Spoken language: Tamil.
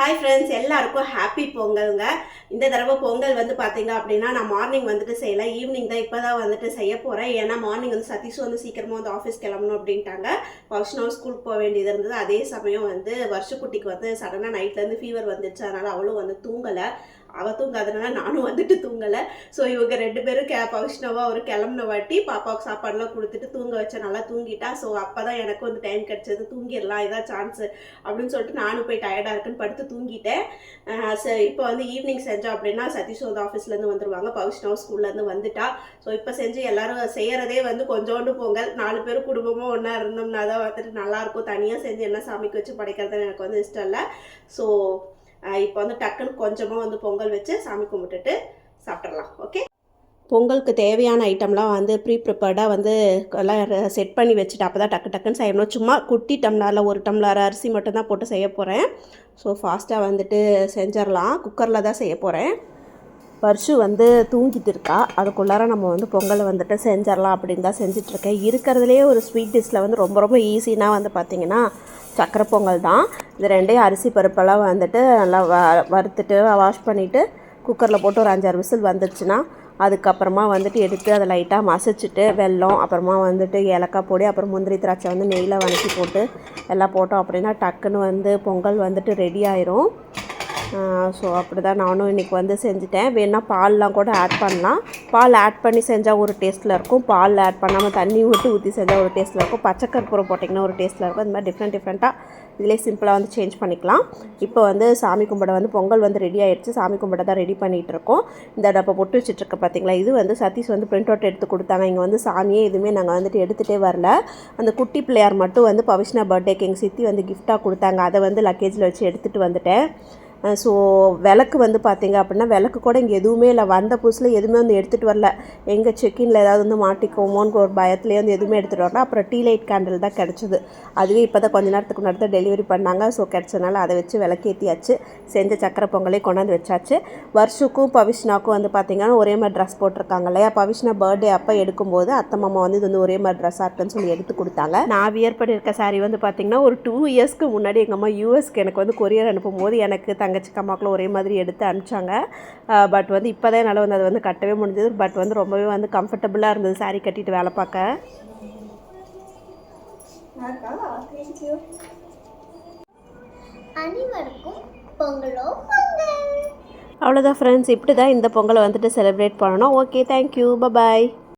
ஹாய் ஃப்ரெண்ட்ஸ் எல்லாருக்கும் ஹாப்பி பொங்கல்ங்க. இந்த தடவை பொங்கல் வந்து பார்த்தீங்க அப்படின்னா நான் மார்னிங் வந்துட்டு செய்யல. ஈவினிங் தான் இப்போ தான் வந்துட்டு செய்ய போகிறேன் ஏன்னா மார்னிங் வந்து சதீஷ் வந்து சீக்கிரமாக வந்து ஆஃபீஸ் கிளம்பணும் அப்படின்ட்டாங்க. ஃபங்க்ஷனல் ஸ்கூலுக்கு போக வேண்டியது இருந்தது. அதே சமயம் வந்து வருஷக்குட்டிக்கு வந்து சடனாக நைட்லேருந்து ஃபீவர் வந்துச்சு அதனால் அவளும் வந்து தூங்கலை. அவள் தூங்காதனால நானும் வந்துட்டு தூங்கலை. ஸோ இவங்க ரெண்டு பேரும் கே பவிஷ்ணவா ஒரு கிளம்புன வாட்டி பாப்பாவுக்கு சாப்பாடுலாம் கொடுத்துட்டு தூங்க வச்ச நல்லா தூங்கிட்டா. ஸோ அப்போ தான் எனக்கு வந்து டைம் கிடச்சது. தூங்கிடலாம் இதான் சான்ஸ் அப்படின்னு சொல்லிட்டு நானும் போய் டயர்டாக இருக்குன்னு படுத்து தூங்கிட்டேன். சரி இப்போ வந்து ஈவினிங் செஞ்சோம் அப்படின்னா சதீஷ் வந்து ஆஃபீஸ்லேருந்து வந்துருவாங்க. பவிஷ்ணவா ஸ்கூல்லேருந்து வந்துட்டா. ஸோ இப்போ செஞ்சு எல்லாரும் செய்கிறதே வந்து கொஞ்சோண்டு பொங்கல். நாலு பேரும் குடும்பமாக ஒன்றா இருந்தோம்னா தான் வந்துட்டு நல்லாயிருக்கும் தனியாக செஞ்சு என்ன சாமிக்கு வச்சு படைக்கிறதுன்னு எனக்கு வந்து இஷ்டம் இல்லை. ஸோ இப்போ வந்து டக்குன்னு கொஞ்சமாக வந்து பொங்கல் வச்சு சாமி கும்பிட்டுட்டு சாப்பிட்றலாம் ஓகே பொங்கலுக்கு தேவையான ஐட்டம்லாம் வந்து ப்ரீ ப்ரிப்பேர்டாக வந்து எல்லாம் செட் பண்ணி வச்சுட்டு அப்போ தான் டக்கு டக்குன்னு செய்யணும். சும்மா குட்டி டம்ளரில் ஒரு டம்ளர் அரிசி மட்டும்தான் போட்டு செய்ய போகிறேன் ஸோ ஃபாஸ்ட்டாக வந்துட்டு செஞ்சிடலாம். குக்கரில் தான் செய்ய போகிறேன் பர்ஷு வந்து தூங்கிட்டு இருக்கா. அதுக்குள்ளார நம்ம வந்து பொங்கலை வந்துட்டு செஞ்சிடலாம் அப்படின்னு தான் செஞ்சிட்ருக்கேன் இருக்கிறதுலே ஒரு ஸ்வீட் டிஷ்ஷில் வந்து ரொம்ப ரொம்ப ஈஸினா வந்து பார்த்திங்கன்னா சக்கரை பொங்கல் தான் இது ரெண்டையும் அரிசி பருப்பெல்லாம் வந்துட்டு நல்லா வ வறுத்துட்டு வாஷ் பண்ணிவிட்டு குக்கரில் போட்டு ஒரு அஞ்சாறு விசில் வந்துச்சுன்னா அதுக்கப்புறமா வந்துட்டு எடுத்து அதை லைட்டாக மசிச்சுட்டு வெல்லம் அப்புறமா வந்துட்டு ஏலக்காய் பொடி அப்புறம் முந்திரி திராட்சை வந்து நெய்யில் வதக்கி போட்டு எல்லாம் போட்டோம் அப்படின்னா டக்குன்னு வந்து பொங்கல் வந்துட்டு ரெடி ஆயிரும். ஸோ அப்படி தான் நானும் இன்றைக்கி வந்து செஞ்சுட்டேன். வேணால் பால்லாம் கூட ஆட் பண்ணலாம். பால் ஆட் பண்ணி செஞ்சால் ஒரு டேஸ்ட்டில் இருக்கும். பால் ஆட் பண்ணாமல் தண்ணி ஊற்றி ஊற்றி செஞ்சால் ஒரு டேஸ்ட்டில் இருக்கும். பச்சை கற்பூரம் போட்டிங்கன்னா ஒரு டேஸ்ட்டில் இருக்கும். இந்த மாதிரி டிஃப்ரெண்ட் டிஃப்ரெண்ட்டாக இதிலே சிம்பிளாக வந்து சேஞ்ச் பண்ணிக்கலாம். இப்போ வந்து சாமி கும்பிட வந்து பொங்கல் வந்து ரெடி ஆகிடுச்சு சாமி கும்பிட தான் ரெடி பண்ணிகிட்டு இருக்கோம். இந்த டப்பை பொட்டு வச்சுட்ருக்க பார்த்தீங்களா இது வந்து சதீஷ் வந்து பிரிண்ட் அவுட் எடுத்து கொடுத்தாங்க. இங்கே வந்து சாமியே எதுவுமே நாங்கள் வந்துட்டு எடுத்துகிட்டே வரல. அந்த குட்டி பிள்ளையார் மட்டும் வந்து பவிஷ்னா பர்த்டேக்கு எங்கள் சித்தி வந்து கிஃப்டாக கொடுத்தாங்க. அதை வந்து லக்கேஜில் வச்சு எடுத்துகிட்டு வந்துட்டேன். ஸோ விளக்கு வந்து பார்த்தீங்க அப்படின்னா விளக்கு கூட இங்கே எதுவுமே இல்லை. வந்த புதுசில் எதுவுமே வந்து எடுத்துகிட்டு வரல. எங்கள் செக்கின்ல ஏதாவது வந்து மாட்டிக்கோமோன்னு ஒரு பயத்துலேயே வந்து எதுவுமே எடுத்துகிட்டு வரல. அப்புறம் டீ லைட் கேண்டில் தான் கிடச்சிது. அதுவே இப்போ தான் கொஞ்ச நேரத்துக்கு முன்னாடி தான் டெலிவரி பண்ணாங்க. ஸோ கிடச்சதுனால அதை வச்சு விளக்கேற்றியாச்சு செஞ்ச சக்கரை பொங்கலே கொண்டாந்து வச்சாச்சு. வருஷுக்கும் பவிஷ்னாக்கும் வந்து பார்த்திங்கன்னா ஒரே மாதிரி ட்ரெஸ் போட்டிருக்காங்க இல்லையா? பவிஷ்னா பர்த்டே அப்போ எடுக்கும்போது அத்தை மாமா வந்து இது வந்து ஒரே மாதிரி ட்ரெஸ்ஸாக இருக்குன்னு சொல்லி எடுத்து கொடுத்தாங்க. நான் வியர் பண்ணியிருக்க சாரி வந்து பார்த்திங்கன்னா ஒரு டூ இயர்ஸ்க்கு முன்னாடி எங்கள் அம்மா யூஎஸ்க்கு எனக்கு வந்து கொரியர் அனுப்பும்போது எனக்கு தங்கச்சி அம்மாக்களும் ஒரே மாதிரி எடுத்து அனுப்பிச்சாங்க. பட் வந்து இப்போ தான் என்னால் வந்து அதை வந்து கட்டவே முடிஞ்சது. பட் வந்து ரொம்பவே வந்து கம்ஃபர்டபுளாக இருந்தது saree கட்டிட்டு வேலை பார்க்க. அனைவருக்கும் பொங்கலோ பொங்கல். அவ்வளோதான் ஃப்ரெண்ட்ஸ் இப்படி தான் இந்த பொங்கலை வந்துட்டு செலிப்ரேட் பண்ணணும். Okay thank you bye bye